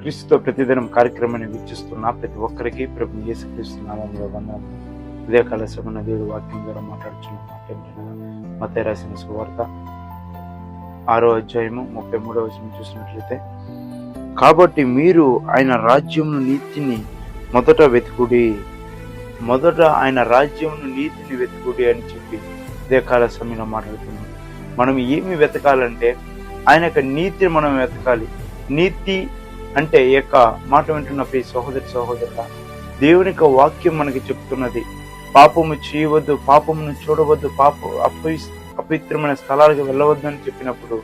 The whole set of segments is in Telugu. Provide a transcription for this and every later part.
క్రీస్తుతో ప్రతిదినం కార్యక్రమాన్ని వీక్షిస్తున్న ప్రతి ఒక్కరికి ప్రభు యేసుక్రీస్తు నామంలో వందనం ఉదయకాల సమన్న దేవుడు వాక్యం ద్వారా మాట్లాడుచున్న మత రాసిన సువార్త ఆరో అధ్యాయము ముప్పై మూడవ వచనం చూసినట్లయితే కాబట్టి మీరు ఆయన రాజ్యం నీతిని మొదట వెతుకుడి మొదట ఆయన రాజ్యం నీతిని వెతుకుడి అని చెప్పి ఉదయకాల సమయంలో మాట్లాడుతున్నాం మనం ఏమి వెతకాలంటే ఆయన యొక్క నీతిని మనం వెతకాలి. నీతి అంటే ఈ యొక్క మాట వింటున్న ప్రియ సహోదరి సహోదరుల దేవుని యొక్క వాక్యం మనకి చెప్తున్నది. పాపము చేయవద్దు పాపమును చూడవద్దు పాప అపవి అపవిత్రమైన స్థలాలకు వెళ్ళవద్దు అని చెప్పినప్పుడు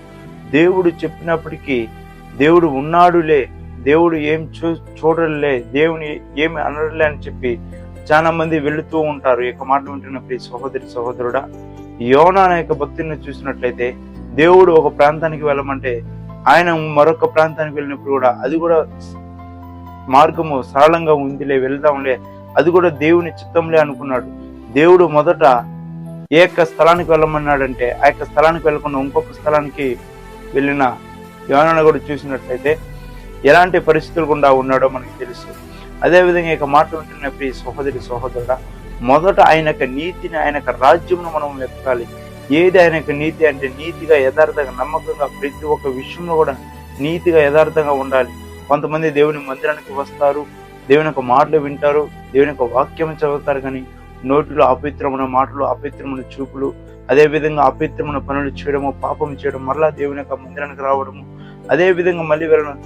దేవుడు చెప్పినప్పటికీ దేవుడు ఉన్నాడులే దేవుడు ఏం చూ చూడలే దేవుని ఏమి అనడలే అని చెప్పి చాలా మంది వెళుతూ ఉంటారు. ఈ యొక్క మాట వింటున్న ప్రియ సహోదరి సహోదరుడా యోనా అనే యొక్క భక్తిని చూసినట్లయితే దేవుడు ఒక ప్రాంతానికి వెళ్ళమంటే ఆయన మరొక ప్రాంతానికి వెళ్ళినప్పుడు కూడా అది కూడా మార్గము సరళంగా ఉందిలే వెళ్దాంలే. అది కూడా దేవుని చిత్తంలే అనుకున్నాడు. దేవుడు మొదట ఏ యొక్క స్థలానికి వెళ్ళమన్నాడంటే ఆ యొక్క స్థలానికి వెళ్ళకుండా ఇంకొక స్థలానికి వెళ్ళిన యోనను కూడా చూసినట్లయితే ఎలాంటి పరిస్థితులు గుండా ఉన్నాడో మనకి తెలుసు. అదేవిధంగా ఇక మాట వింటున్న ప్రియ సహోదరి సహోదరుడా మొదట ఆయన యొక్క నీతిని ఆయన యొక్క రాజ్యమును మనం వెతకాలి. ఏది ఆయన యొక్క నీతి అంటే నీతిగా యథార్థంగా నమ్మకంగా ప్రతి ఒక్క విషయంలో కూడా నీతిగా యథార్థంగా ఉండాలి. కొంతమంది దేవుని మందిరానికి వస్తారు దేవుని యొక్క మాటలు వింటారు దేవుని యొక్క వాక్యం చదువుతారు కానీ నోటిలో అపవిత్రమైన మాటలు అపవిత్రమైన చూపులు అదేవిధంగా అపవిత్రమైన పనులు చేయడము పాపం చేయడం మరలా దేవుని యొక్క మందిరానికి రావడము అదేవిధంగా మళ్ళీ వెళ్ళడం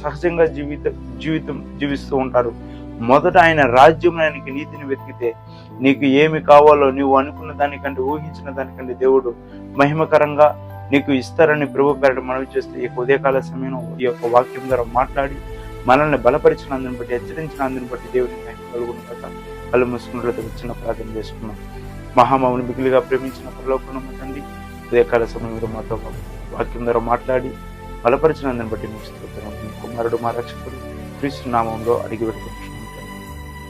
సహజంగా జీవిత జీవితం జీవిస్తూ ఉంటారు. మొదట ఆయన రాజ్యం ఆయనకి నీతిని వెతికితే నీకు ఏమి కావాలో నీవు అనుకున్న దానికంటే ఊహించిన దానికంటే దేవుడు మహిమకరంగా నీకు ఇస్తారని ప్రభు పేరట మనవి చేస్తే ఈ ఉదయకాల సమయం ఈ యొక్క వాక్యం ద్వారా మాట్లాడి మనల్ని బలపరిచినందుని బట్టి హెచ్చరించిన అందుని బట్టి దేవుని కలుగుని కలుగును కదా కళ్ళు మూసుకున్నట్లయితే చిన్న ప్రార్థన చేసుకున్నాం మహామౌని మిగిలిగా ప్రేమించిన పరలోకం తండ్రి ఉదయకాల సమయం మీరు మాతో వాక్యం ద్వారా మాట్లాడి బలపరిచినందుని బట్టి మీకు స్తోత్రం. కుమారుడు మా రక్షకుడు క్రీస్తు నామంలో అడిగి పెట్టుకుంటున్నాం.